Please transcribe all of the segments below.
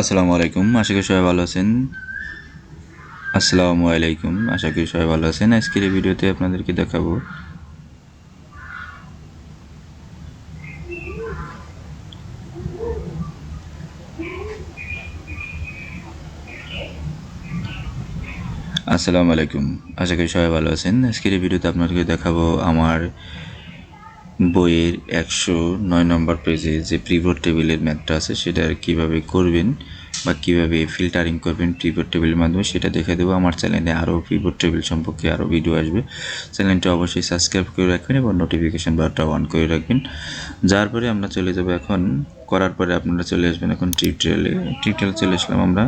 আসসালামু আলাইকুম, আশা করি সবাই ভালো আছেন। আসসালামু আলাইকুম, আশা করি সবাই ভালো আছেন। আজকের এই ভিডিওতে আপনাদেরকে দেখাবো আসসালামু আলাইকুম, আশা করি সবাই ভালো আছেন। আজকের এই ভিডিওতে আপনাদেরকে দেখাবো আমার বইয়ের একশো নয় নম্বর পেজে যে প্রিভোট টেবিলের ম্যাথটা আছে, সেটা কীভাবে করবেন বা কীভাবে ফিল্টারিং করবেন প্রিভোট টেবিলের মাধ্যমে, সেটা দেখে দেবো। আমার চ্যানেলে আরও প্রিভোট টেবিল সম্পর্কে আরও ভিডিও আসবে। চ্যানেলটা অবশ্যই সাবস্ক্রাইব করে রাখবেন এবং নোটিফিকেশান বারটা অন করে রাখবেন। যার পরে আমরা চলে যাব এখন, করার পরে আপনারা চলে আসবেন এখন টিউটোরিয়ালে টিউটোরিয়ালে চলে আসলাম আমরা।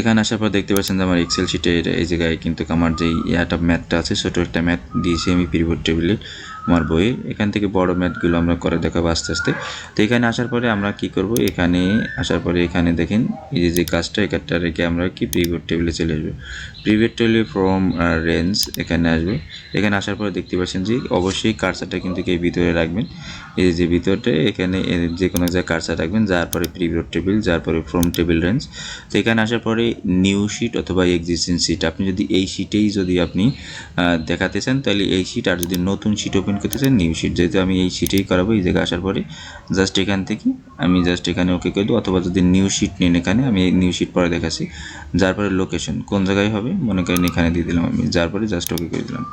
এখানে আসার পর দেখতে পাচ্ছেন যে আমার এক্সেল শিটের এই জায়গায় কিন্তু আমার যেই ইয়াটা ম্যাথটা আছে, ছোটো একটা ম্যাথ দিয়েছি আমি পিরিয়ড টেবিলে আমার বইয়ে। এখান থেকে বড় ম্যাথগুলো আমরা করে দেখাবো আস্তে আস্তে। তো এখানে আসার পরে আমরা কি করব? এখানে আসার পরে এখানে দেখেন, এই যে যে কাজটা এখানটা রেখে আমরা কি প্রিভিউড টেবিলে চলে আসব? প্রিভিউড টেবিলে ফ্রম রেঞ্জ এখানে আসবে। এখানে আসার পরে দেখতে পাচ্ছেন যে, অবশ্যই কার্সারটা কিন্তু এই ভিতরে রাখবেন। এই যে ভিতরটা এখানে যে কোনো জায়গায় কার্সার রাখবেন যার পরে প্রিভিউড টেবিল যার পরে ফ্রম টেবিল রেঞ্জ তো এখানে আসার পরে নিউ শিট অথবা এক্সিস্টিং শিট আপনি যদি এই শিটেই যদি আপনি দেখাতে চান, তাহলে এই শিট আর যদি নতুন শিট ওপেন করতে চান নিউ শিট যেহেতু আমি এই শিটেই করাবো, এই জায়গায় আসার পরে জাস্ট এখান থেকে আমি জাস্ট এখানে ওকে করে দেবো, অথবা যদি নিউ শিট নিন এখানে, আমি নিউ শিট পরে দেখাচ্ছি। যার পরে লোকেশন কোন জায়গায় হবে? মনে করেন এখানে দিয়ে দিলাম আমি, যার পরে জাস্ট ওকে করে দিলাম।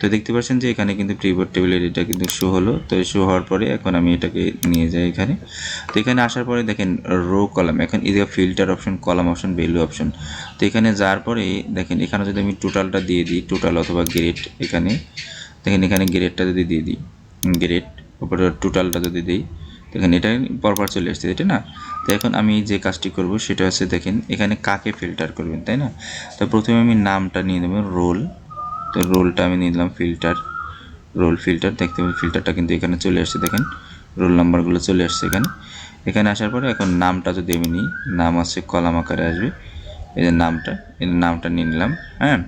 তো দেখতে পাচ্ছেন যে এখানে কিন্তু প্রিবোর্ড টেবিলের এটা কিন্তু শো হলো, তো শো হওয়ার পরে এখন আমি এটাকে নিয়ে যাই এখানে। তো এখানে আসার পরে দেখেন রো কলাম এখন জায়গায় filter option column option value option তো এখানে যাওয়ার পরে দেখেন এখানে যদি আমি টোটালটা দিয়ে দিই টোটাল অথবা গ্রেড এখানে, দেখেন এখানে গ্রেডটা যদি দিয়ে দিই গ্রেড উপরে টোটালটা যদি দিই, দেখেন এটা পরপর চলে আসছে এটা না? তো এখন আমি যে কাজটি করব সেটা হচ্ছে দেখেন এখানে কাকে ফিল্টার করবেন, তাই না? তো প্রথমে আমি নামটা নিয়ে নেব রোল তো রোলটা আমি নিলাম ফিল্টার রোল ফিল্টার দেখতে পাবেন ফিল্টারটা কিন্তু এখানে চলে আসছে, দেখেন। রোল নাম্বারগুলো চলে আসছে এখানে। এখানে আসার পরে এখন নামটা যদি আমি নিই, নাম আছে, কলাম আকারে আসবে। এই যে নামটা, এই নামটা নিয়ে নিলাম হ্যাঁ?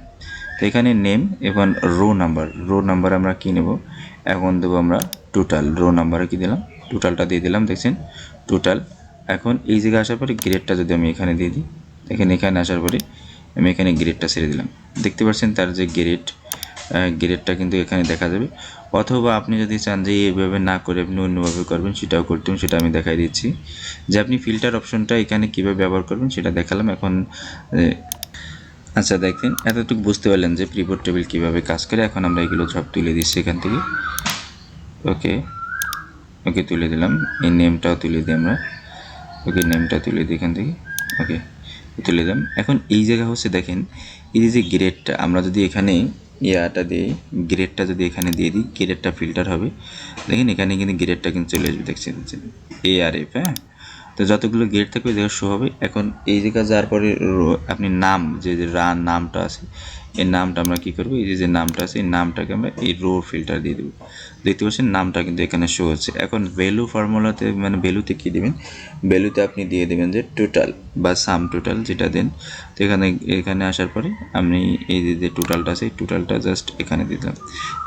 তো এখানে নেম এবং রো নাম্বার রো নাম্বার আমরা কী নেব? এখন দেবো আমরা টোটাল রো নাম্বারে কী দিলাম? টোটালটা দিয়ে দিলাম, দেখছেন? টোটাল এখন এই জায়গায় আসার পরে গ্রেডটা যদি আমি এখানে দিয়ে দিই, দেখেন এখানে আসার পরে আমি এখানে গ্রেডটা ছেড়ে দিলাম। দেখতে পাচ্ছেন তার যে গ্রেড গ্রেডটা কিন্তু এখানে দেখা যাবে। অথবা আপনি যদি চান যে এইভাবে না করে আপনি অন্যভাবে করবেন, সেটাও করতেন সেটা আমি দেখাই দিচ্ছি। যে আপনি ফিল্টার অপশনটা এখানে কীভাবে ব্যবহার করবেন, সেটা দেখালাম। এখন আচ্ছা দেখেন, এতটুকু বুঝতে পারলেন যে প্রিবোর্ড টেবিল কীভাবে কাজ করে। এখন আমরা এগুলো সব তুলে দিচ্ছি এখান থেকে। ওকে ওকে, তুলে দিলাম। এই নেমটাও তুলে দিই আমরা। ওকে নেমটা তুলে দিই এখান থেকে। ওকে, তুলে দিলাম। এখন এই জায়গা হচ্ছে, দেখেন, এই যে গ্রেডটা আমরা যদি এখানে ইয়াটা দিয়ে গ্রেডটা যদি এখানে দিয়ে দিই, গ্রেডটা ফিল্টার হবে। দেখেন এখানে কিন্তু গ্রেডটা কিন্তু চলে আসবে, দেখছেন এ আর এফ হ্যাঁ? তো যতগুলো গেট থাকবে জায়গা শো হবে। এখন এই জায়গা যাওয়ার পরে আপনি নাম, যে যে রান নামটা আছে এই নামটা আমরা কি করব? এই যে নামটা আছে, এই নামটাকে আমরা এই রো ফিল্টার দিয়ে দেবো। দেখতে পাচ্ছেন, নামটা কিন্তু এখানে শো হচ্ছে। এখন ভ্যালু ফর্মুলাতে মানে ভ্যালুতে কী দেবেন? ভ্যালুতে আপনি দিয়ে দেবেন যে টোটাল বা সাম টোটাল যেটা দেন। তো এখানে এখানে আসার পরে আমি এই যে টোটালটা আছে টোটালটা জাস্ট এখানে দিলাম।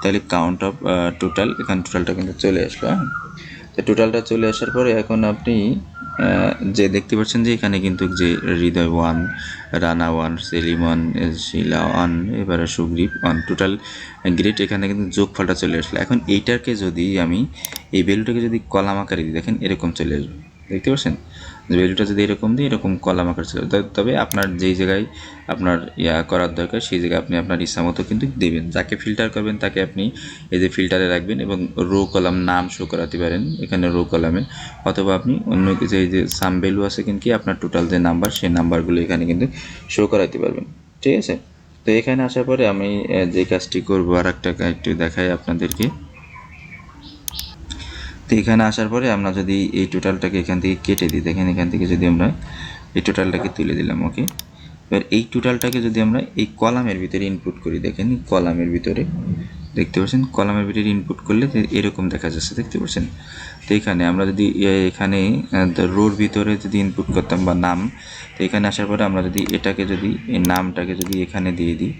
তাহলে কাউন্ট অফ টোটাল এখানে টোটালটা কিন্তু চলে আসলো হ্যাঁ? তো টোটালটা চলে আসার পরে এখন আপনি যে দেখতে পাচ্ছেন যে এখানে কিন্তু যে Hriday one, Rana one, Selim one, Shila one, এবারে সুগ্রীব ওয়ান টোটাল গ্রেট এখানে কিন্তু যোগফলটা চলে আসলো। এখন এইটাকে যদি আমি, এই ভ্যালুটাকে যদি কলাম আকারে দিই, দেখেন এরকম চলে আসবে। দেখতে পাচ্ছেন? যে ভ্যালুটা যদি এরকম দিই, এরকম কলাম আকার আসবে। তবে- আপনার যেই জায়গায় আপনার ইয়া করার দরকার, সেই জায়গায় আপনি আপনার ইচ্ছা মতো কিন্তু দেবেন। যাকে ফিল্টার করবেন, তাকে আপনি এই যে ফিল্টারে রাখবেন এবং রো কলাম নাম শো করাতে পারেন, এখানে রো কলামের অথবা আপনি অন্য কিছু, এই যে সাম ভ্যালু আছে কিন্তু আপনার টোটাল যে নাম্বার সেই নাম্বারগুলো এখানে কিন্তু শো করাতে পারবেন। ঠিক আছে? তো এখানে আসার পরে আমি যে কাজটি করব আর একটা একটু দেখাই আপনাদেরকে। তো এখানে আসার পরে আমরা যদি এই টোটালটাকে এখান থেকে কেটে দিই, দেখেন এখান থেকে যদি আমরা এই টোটালটাকে তুলে দিলাম ওকে এবার এই টোটালটাকে যদি আমরা এই কলামের ভিতরে ইনপুট করি, দেখেন কলামের ভিতরে, দেখতে পাচ্ছেন? কলামের ভিতরে ইনপুট করলে এরকম দেখা যাচ্ছে, দেখতে পাচ্ছেন? তো এখানে আমরা যদি এখানে রোর ভিতরে যদি ইনপুট করতাম বা নাম তো এখানে আসার পরে আমরা যদি এটাকে যদি, এই নামটাকে যদি এখানে দিয়ে দিই,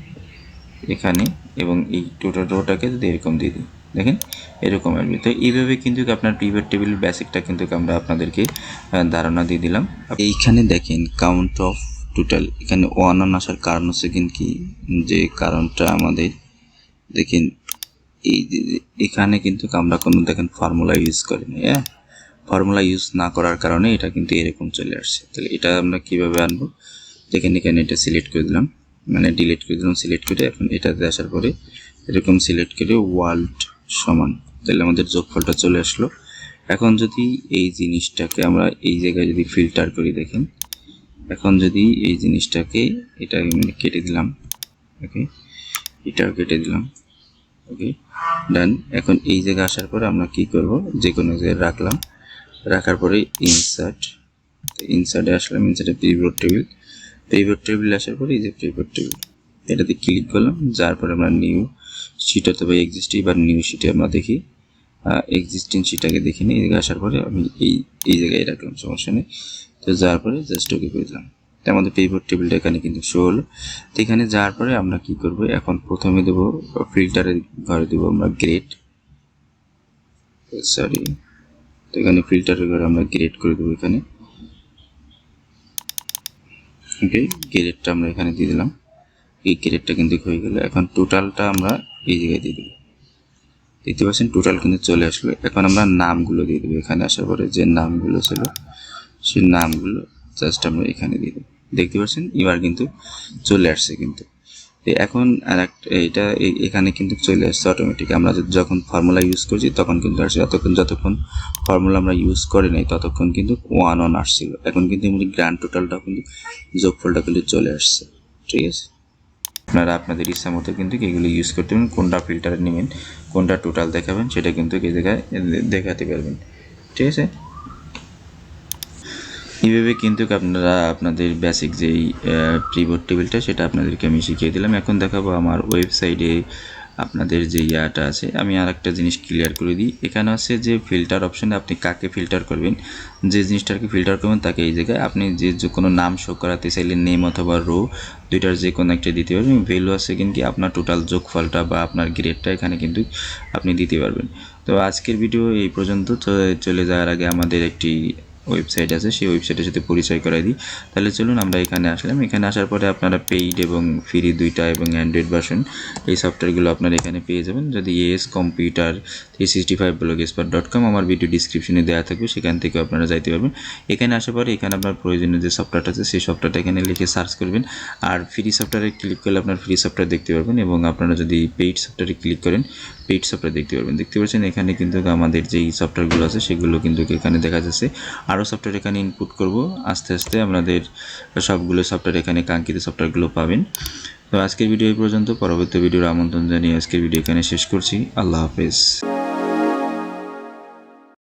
এখানে, এবং এই টোটাল রোটাকে যদি এরকম দিয়ে দিই। দেখেন, এরকম আসবে। তো এইভাবে কিন্তু আপনার পিভট টেবিল বেসিকটা কিন্তু আমরা আপনাদেরকে ধারণা দিয়ে দিলাম। এইখানে দেখেন কাউন্ট অফ টোটাল এখানে ওয়ান অন আসার কারণ হচ্ছে কিন্তু কি? যে কারণটা আমাদের, দেখেন, এই এখানে কিন্তু আমরা কোনো দেখেন ফর্মুলা ইউজ করিনি হ্যাঁ? ফর্মুলা ইউজ না করার কারণে এটা কিন্তু এরকম চলে আসছে। তাহলে এটা আমরা কীভাবে আনব? দেখেন, এখানে এটা সিলেক্ট করে দিলাম। মানে ডিলিট করে দিলাম সিলেক্ট করে এখন এটাতে আসার পরে এরকম সিলেক্ট করে ওয়ার্ল্ড সমান। তাহলে আমাদের যোগফলটা চলে আসলো। এখন যদি এই জিনিসটাকে আমরা এই জায়গায় যদি ফিল্টার করি, দেখেন। এখন যদি এই জিনিসটাকে এটা মানে কেটে দিলাম ওকে এটাও কেটে দিলাম ওকে ডান এখন এই জায়গায় আসার পরে আমরা কি করব? যে কোনো জায়গায় রাখলাম। রাখার পরে ইনসার্ট ইনসার্টে আসলাম ইনসার্টে পিভট টেবিল পিভট টেবিল আসার পরে এই যে পিভট টেবিল এটাতে ক্লিক করলাম, যার পরে আমরা নিউ শিট অথবা এক্সিস্টিং বা নিউ শিটে আমরা দেখি। এক্সিস্টিং শিটটাকে দেখি নিই এদিকে আসার পরে আমি এই এই জায়গায় রাখলাম, সমস্যা নেই। তো যাওয়ার পরে জাস্ট ওকে করে দিলাম। তো আমাদের পিভট টেবিলটা এখানে কিন্তু শো হলো। তো এখানে যাওয়ার পরে আমরা কি করব, এখন প্রথমে দেবো ফিল্টারের ঘরে দেবো আমরা গ্রেড সরি তো এখানে ফিল্টারের ঘরে আমরা গ্রেড করে দেবো এখানে। ওকে গ্রেডটা আমরা এখানে দিয়ে দিলাম। এই গ্রেডটা কিন্তু হয়ে গেল। এখন টোটালটা আমরা এই জায়গায় দিয়ে দেবো। দেখতে পাচ্ছেন টোটাল কিন্তু চলে আসলো। এখন আমরা নামগুলো দিয়ে দেবো। এখানে আসার পরে যে নামগুলো ছিল, সেই নামগুলো জাস্ট আমরা এখানে দিয়ে দেবো। দেখতে পাচ্ছেন, এবার কিন্তু চলে আসছে কিন্তু। এখন আর এটা এখানে কিন্তু চলে আসছে অটোমেটিক আমরা যখন ফর্মুলা ইউজ করছি, তখন কিন্তু আসছে যতক্ষণ যতক্ষণ ফর্মুলা আমরা ইউজ করি নাই, ততক্ষণ কিন্তু ওয়ান ওয়ান আসছিল। এখন কিন্তু গ্র্যান্ড টোটালটা কিন্তু যোগফলটা কিন্তু চলে আসছে। ঠিক আছে? আপনারা আপনাদের ইচ্ছা মতো কিন্তু এগুলো ইউজ করতে পারবেন। কোনটা ফিল্টার নেবেন, কোনটা টোটাল দেখাবেন, সেটা কিন্তু দেখাতে পারবেন। ঠিক আছে? এইভাবে কিন্তু আপনারা আপনাদের বেসিক যেই প্রিবোর্ড টেবিলটা সেটা আপনাদেরকে আমি শিখিয়ে দিলাম। এখন দেখাবো আমার ওয়েবসাইটে আপনাদের যে ইয়াটা আছে, আমি আর একটা জিনিস ক্লিয়ার করে দিই। এখানে আছে যে ফিল্টার অপশানে আপনি কাকে ফিল্টার করবেন? যে জিনিসটাকে ফিল্টার করবেন, তাকে এই জায়গায় আপনি যে যে কোনো নাম শো করাতে চাইলে নেম অথবা রো দুইটার যে কোনো একটা দিতে পারবেন। ভ্যালু আছে কিন্তু আপনার টোটাল যোগফলটা বা আপনার গ্রেডটা এখানে কিন্তু আপনি দিতে পারবেন। তো আজকের ভিডিও এই পর্যন্ত। চলে যাওয়ার আগে আমাদের একটি ওয়েবসাইট আছে, সেই ওয়েবসাইটের সাথে পরিচয় করাই দিই। তাহলে চলুন আমরা এখানে আসলাম। এখানে আসার পরে আপনারা পেইড এবং ফ্রি দুইটা এবং অ্যান্ড্রয়েড ভার্সন এই সফটওয়্যারগুলো আপনারা এখানে পেয়ে যাবেন। যদি S computer three sixty five blog expert dot com আমার ভিডিও ডিসক্রিপশনে দেওয়া থাকবে, সেখান থেকে আপনারা যাইতে পারবেন। এখানে আসার পরে এখানে আপনার প্রয়োজনীয় যে সফটওয়্যারটা আছে, সেই সফটওয়্যারটা এখানে লিখে সার্চ করবেন। আর ফ্রি সফটওয়্যারে ক্লিক করলে আপনার ফ্রি সফটওয়্যার দেখতে পারবেন এবং আপনারা যদি পেইড সফটওয়্যারে ক্লিক করেন পেইড সফটওয়্যার দেখতে পারবেন। দেখতে পাচ্ছেন এখানে কিন্তু আমাদের যেই সফটওয়্যারগুলো আছে, সেগুলো কিন্তু এখানে দেখা যাচ্ছে। আরও সফটওয়্যার এখানে ইনপুট করব। আস্তে আস্তে আপনাদের সবগুলো সফটওয়্যার এখানে কাঙ্ক্ষিত সফটওয়্যারগুলো পাবেন। তো আজকের ভিডিও এই পর্যন্ত। পরবর্তী ভিডিওর আমন্ত্রণ জানিয়ে আজকের ভিডিও এখানে শেষ করছি। আল্লাহ হাফেজ।